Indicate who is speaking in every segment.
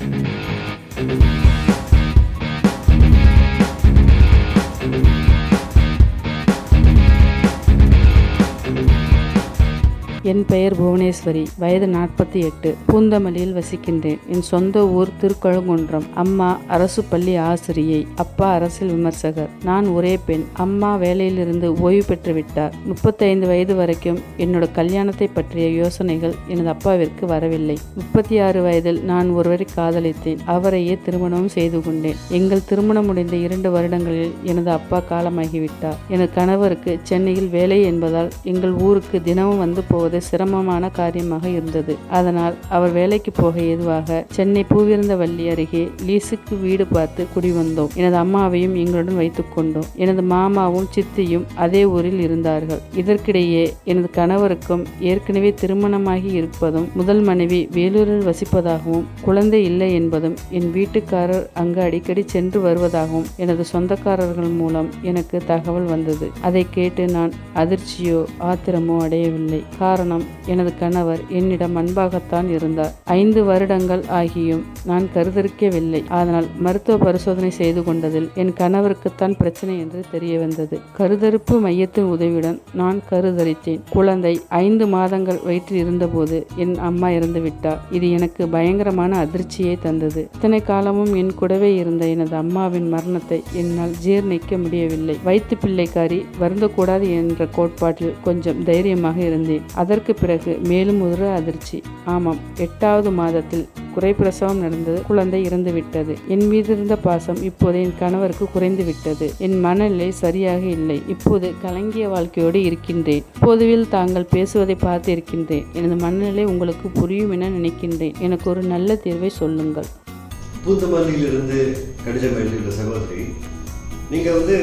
Speaker 1: Música என் பெயர் புவனேஸ்வரி. வயது நாற்பத்தி எட்டு. பூந்தமல்லியில் வசிக்கின்றேன். என் சொந்த ஊர் திருக்கழுங்குன்றம் அம்மா அரசு பள்ளி ஆசிரியை. அப்பா அரசியல் விமர்சகர். நான் ஒரே பெண். அம்மா வேலையிலிருந்து ஓய்வு பெற்று விட்டார். முப்பத்தைந்து வயது வரைக்கும் என்னோட கல்யாணத்தை பற்றிய யோசனைகள் எனது அப்பாவிற்கு வரவில்லை. முப்பத்தி ஆறு வயதில் நான் ஒருவரை காதலித்தேன். அவரையே திருமணம் செய்து கொண்டேன். எங்கள் திருமணம் முடிந்த இரண்டு வருடங்களில் எனது அப்பா காலமாகிவிட்டார். எனது கணவருக்கு சென்னையில் வேலை என்பதால் எங்கள் ஊருக்கு தினமும் வந்து போவது சிரமமான காரியமாக இருந்தது. அதனால் அவர் வேலைக்கு போக ஏதுவாக சென்னை பூவிருந்தவல்லி அருகே லீசுக்கு வீடு பார்த்து குடிவந்தோம். எனது அம்மாவையும் எங்களுடன் வைத்துக் கொண்டோம். எனது மாமாவும் சித்தியும் அதே ஊரில் இருந்தார்கள். இதற்கிடையே எனது கணவருக்கும் ஏற்கனவே திருமணமாகி இருப்பதும் முதல் மனைவி வேலூரில் வசிப்பதாகவும் குழந்தை இல்லை என்பதும் என் வீட்டுக்காரர் அங்கு அடிக்கடி சென்று வருவதாகவும் எனது சொந்தக்காரர்கள் மூலம் எனக்கு தகவல் வந்தது. அதை கேட்டு நான் அதிர்ச்சியோ ஆத்திரமோ அடையவில்லை. காரணம் எனது கணவர் என்னிடம் அன்பாகத்தான் இருந்தார். ஐந்து வருடங்கள் ஆகியும் நான் கருதரிக்கவில்லை அதனால் மருத்துவ பரிசோதனை செய்து கொண்டதில் என் கணவருக்குத்தான் பிரச்சனை என்று தெரிய வந்தது. கருதறுப்பு மையத்தின் உதவியுடன் நான் கருதரித்தேன். குழந்தை ஐந்து மாதங்கள் வயிற்றில் இருந்தபோது என் அம்மா இறந்துவிட்டார். இது எனக்கு பயங்கரமான அதிர்ச்சியை தந்தது. இத்தனை காலமும் என் கூடவே இருந்த எனது அம்மாவின் மரணத்தை என்னால் ஜீர்ணிக்க முடியவில்லை. வயிற்று பிள்ளைக்காரி வருந்தக்கூடாது என்ற கோட்பாட்டில் கொஞ்சம் தைரியமாக இருந்தேன். அதற்கு பிறகு மேலும் ஒரு அதிர்ச்சி. ஆமாம் எட்டாவது மாதத்தில் குறைப்பிரசவம் நடந்தது குழந்தை இறந்துவிட்டது. என் மீது இருந்த பாசம் இப்போது என் கணவருக்கு குறைந்து விட்டது என் மனநிலை சரியாக இல்லை. இப்போது கலங்கிய வாழ்க்கையோடு இருக்கின்றேன். பொதுவில் தாங்கள் பேசுவதை பார்த்து இருக்கின்றேன். எனது மனநிலை உங்களுக்கு புரியும் என நினைக்கின்றேன். எனக்கு ஒரு நல்ல தீர்வை சொல்லுங்கள்.
Speaker 2: பூந்தமல்லியிலிருந்து கடிதம் எழுதியுள்ள சகோதரி நீங்கள் வந்து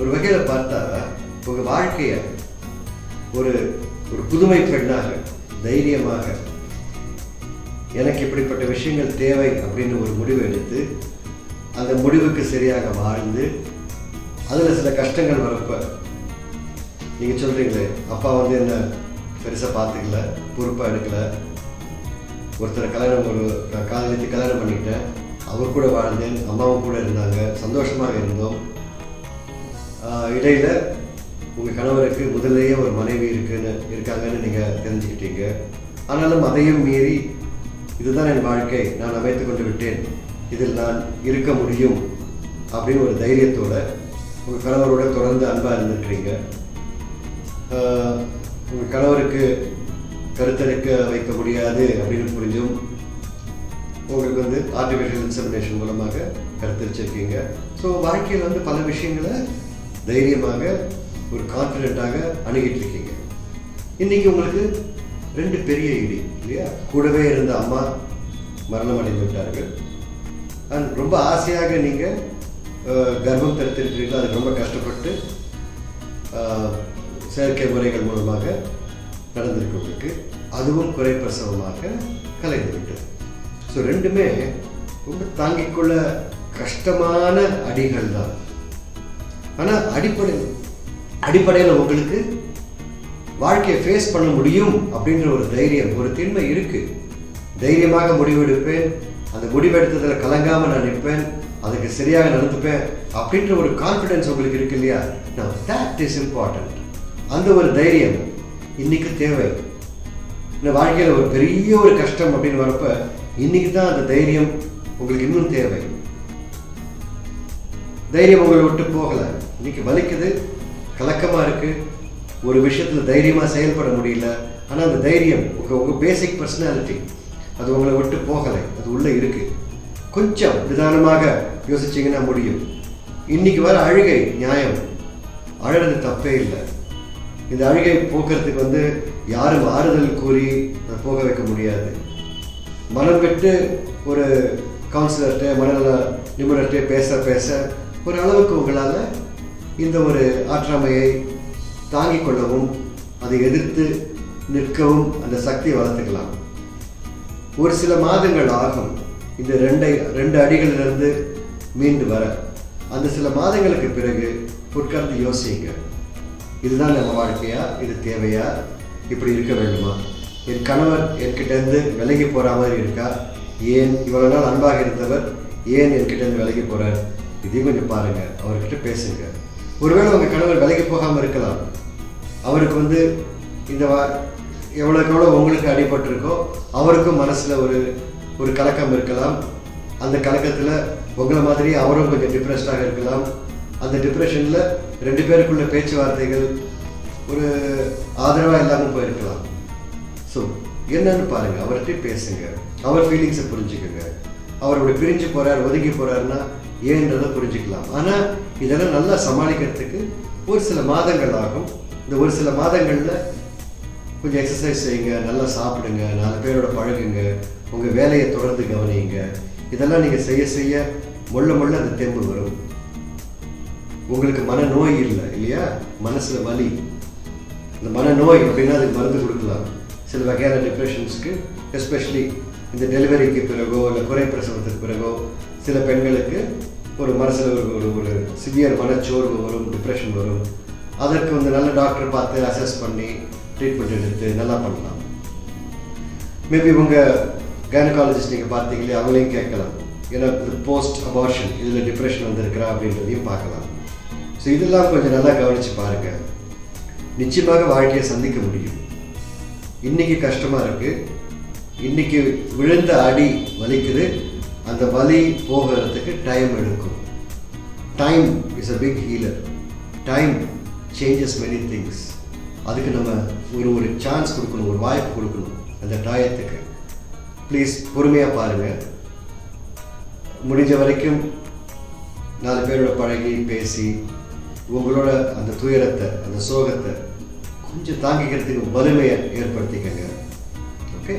Speaker 2: ஒரு வகையில் பார்த்தா உங்கள் வாழ்க்கையை ஒரு ஒரு புதுமை பெண்ணாக தைரியமாக எனக்கு இப்படிப்பட்ட விஷயங்கள் தேவை அப்படின்னு ஒரு முடிவு எடுத்து அந்த முடிவுக்கு சரியாக வாழ்ந்து அதில் சில கஷ்டங்கள் வரப்ப நீங்கள் சொல்கிறீங்களே அப்பா வந்து என்ன பெருசாக பார்த்துக்கல பொறுப்பாக எடுக்கல. ஒருத்தரை கல்யாணம் ஒரு நான் காதலித்து கல்யாணம் பண்ணிக்கிட்டேன். அவர் கூட வாழ்ந்தேன் அம்மாவும் கூட இருந்தாங்க சந்தோஷமாக இருந்தோம். இடையில் இடையில உங்கள் கணவருக்கு முதல்லையே ஒரு மனைவி இருக்குன்னு இருக்காங்கன்னு நீங்கள் தெரிஞ்சுக்கிட்டீங்க. ஆனாலும் அதையும் மீறி இதுதான் என் வாழ்க்கை நான் அமைத்து கொண்டு விட்டேன். இதில் நான் இருக்க முடியும் அப்படின்னு ஒரு தைரியத்தோட உங்கள் கணவரோட தொடர்ந்து அன்பாக இருந்துட்டுறீங்க உங்கள் கணவருக்கு கருத்தரிக்க வைக்க முடியாது அப்படின்னு புரிஞ்சும் உங்களுக்கு வந்து ஆர்டிஃபிஷியல் இன்சமினேஷன் மூலமாக கருத்தரிச்சிருக்கீங்க ஸோ வாழ்க்கையில் வந்து பல விஷயங்களை தைரியமாக ஒரு கான்ஃபிடென்ட்டாக அணுகிட்டு இருக்கீங்க இன்னைக்கு உங்களுக்கு ரெண்டு பெரிய இடி இல்லையா? கூடவே இருந்த அம்மா மரணம் அடைந்து விட்டார்கள். அண்ட் ரொம்ப ஆசையாக நீங்கள் கர்ப்பம் தடுத்திருக்கிறீர்கள். அது ரொம்ப கஷ்டப்பட்டு செயற்கை முறைகள் மூலமாக நடந்திருக்கு உங்களுக்கு. அதுவும் குறைப்பிரசவமாக கலைந்து விட்டது. ஸோ ரெண்டுமே ரொம்ப தாங்கிக்கொள்ள கஷ்டமான அடிகள் தான் ஆனால் அடிப்படை அடிப்படையில் உங்களுக்கு வாழ்க்கையை ஃபேஸ் பண்ண முடியும் அப்படின்ற ஒரு தைரியம் ஒரு திண்மை இருக்கு. தைரியமாக முடிவெடுப்பேன் அந்த முடிவெடுத்ததில் கலங்காமல் நான் நிற்பேன் அதுக்கு சரியாக நடந்துப்பேன் அப்படின்ற ஒரு கான்ஃபிடன்ஸ் உங்களுக்கு இருக்கு இல்லையா? தட் இஸ் இம்பார்ட்டன்ட் அந்த ஒரு தைரியம் இன்னைக்கு தேவை. இந்த வாழ்க்கையில் ஒரு பெரிய ஒரு கஷ்டம் அப்படின்னு வரப்ப இன்னைக்கு தான் அந்த தைரியம் உங்களுக்கு இன்னும் தேவை. தைரியம் உங்களை விட்டு போகலை. இன்னைக்கு வலிக்குது. கலக்கமாக இருக்குது ஒரு விஷயத்தில் தைரியமாக செயல்பட முடியல. ஆனால் அந்த தைரியம் உங்கள் உங்கள் பேசிக் பர்சனாலிட்டி அது உங்களை விட்டு போகலை. அது உள்ளே இருக்குது கொஞ்சம் நிதானமாக யோசிச்சிங்கன்னா முடியும். இன்றைக்கி வர அழுகை நியாயம். அழறது தப்பே இல்லை. இந்த அழுகை போக்குறதுக்கு வந்து யாரும் ஆறுதல் கூறி அதை போக வைக்க முடியாது. மனம் விட்டு ஒரு கவுன்சிலர்கிட்ட மனநல நிபுணர்கிட்ட பேச பேச ஒரு அளவுக்கு உங்களால் இந்த ஒரு ஆற்றாமையை தாங்கிக் கொள்ளவும் அதை எதிர்த்து நிற்கவும் அந்த சக்தியை வளர்த்துக்கலாம். ஒரு சில மாதங்கள் ஆகும். இந்த ரெண்டை ரெண்டு அடிகளிலிருந்து மீண்டு வர. அந்த சில மாதங்களுக்கு பிறகு உட்கார்ந்து யோசிங்க. இதுதான் நம்ம வாழ்க்கையா? இது தேவையா? இப்படி இருக்க வேண்டுமா? என் கணவர் என்கிட்டேருந்து விலகி போகிற மாதிரி இருக்கா? ஏன் இவ்வளோ நாள் அன்பாக இருந்தவர் ஏன் என்கிட்டேருந்து விலகி போகிறார் இதையும் கொஞ்சம் பாருங்கள் அவர்கிட்ட பேசுங்கள் ஒருவேளை உங்கள் கணவர் விலைக்கு போகாமல் இருக்கலாம். அவருக்கு வந்து இந்த வா எவ்வளோக்கு எவ்வளோ உங்களுக்கு அடிபட்டிருக்கோ அவருக்கும் மனசில் ஒரு ஒரு கலக்கம் இருக்கலாம். அந்த கலக்கத்தில் உங்களை மாதிரி அவரும் கொஞ்சம் டிப்ரெஸ்டாக இருக்கலாம். அந்த டிப்ரெஷனில் ரெண்டு பேருக்குள்ள பேச்சுவார்த்தைகள் ஒரு ஆதரவாக இல்லாமல் போயிருக்கலாம். ஸோ என்னன்னு பாருங்கள் அவர்கிட்ட பேசுங்க. அவர் ஃபீலிங்ஸை புரிஞ்சுக்கோங்க. அவர் இப்படி பிரிஞ்சு போறார் ஒதுங்கி போறாருன்னா ஏன்றதை புரிஞ்சுக்கலாம். ஆனால் இதெல்லாம் நல்லா சமாளிக்கிறதுக்கு ஒரு சில மாதங்கள் ஆகும். இந்த ஒரு சில மாதங்களில் கொஞ்சம் எக்ஸசைஸ் செய்யுங்க நல்லா சாப்பிடுங்க நாலு பேரோட பழகுங்க உங்கள் வேலையை தொடர்ந்து கவனியுங்க இதெல்லாம் நீங்கள் செய்ய செய்ய முள்ள முள்ள அந்த தெம்பு வரும். உங்களுக்கு மன நோய் இல்லை இல்லையா? மனசில் வலி. இந்த மன நோய் அப்படின்னா அதுக்கு மருந்து கொடுக்கலாம். சில வகையான டிப்ரெஷன்ஸ்க்கு எஸ்பெஷலி இந்த டெலிவரிக்கு பிறகோ இல்லை குறை பிரசவத்துக்கு பிறகோ சில பெண்களுக்கு ஒரு மனசில் ஒரு ஒரு சிவியர் மனச்சோர்வு வரும் டிப்ரெஷன் வரும். அதற்கு வந்து நல்ல டாக்டர் பார்த்து அசஸ் பண்ணி ட்ரீட்மெண்ட் எடுத்து நல்லா பண்ணலாம். மேபி உங்கள் கைனகாலஜிஸ்ட் நீங்கள் பார்த்தீங்களே அவங்களையும் கேட்கலாம். ஏன்னா போஸ்ட் அபார்ஷன் இதில் டிப்ரெஷன் வந்திருக்கிறா அப்படின்றதையும் பார்க்கலாம். ஸோ இதெல்லாம் கொஞ்சம் நல்லா கவனித்து பாருங்கள் நிச்சயமாக வாழ்க்கையை சந்திக்க முடியும். இன்றைக்கி கஷ்டமாக இருக்குது இன்னைக்கு விழுந்த அடி வலிக்குது. அந்த வலி போகிறதுக்கு டைம் எடுக்கும். Time is a big healer time changes many things அதுக்கு நம்ம ஒரு ஒரு சான்ஸ் கொடுக்கணும் ஒரு வாய்ப்பு கொடுக்கணும் அந்த டயத்துக்கு ப்ளீஸ் பொறுமையாக பாருங்கள் முடிஞ்ச வரைக்கும் நாலு பேரோட பழகி பேசி உங்களோட அந்த துயரத்தை அந்த சோகத்தை கொஞ்சம் தாங்கிக்கிறதுக்கு வலிமையை ஏற்படுத்திக்கங்க. ஓகே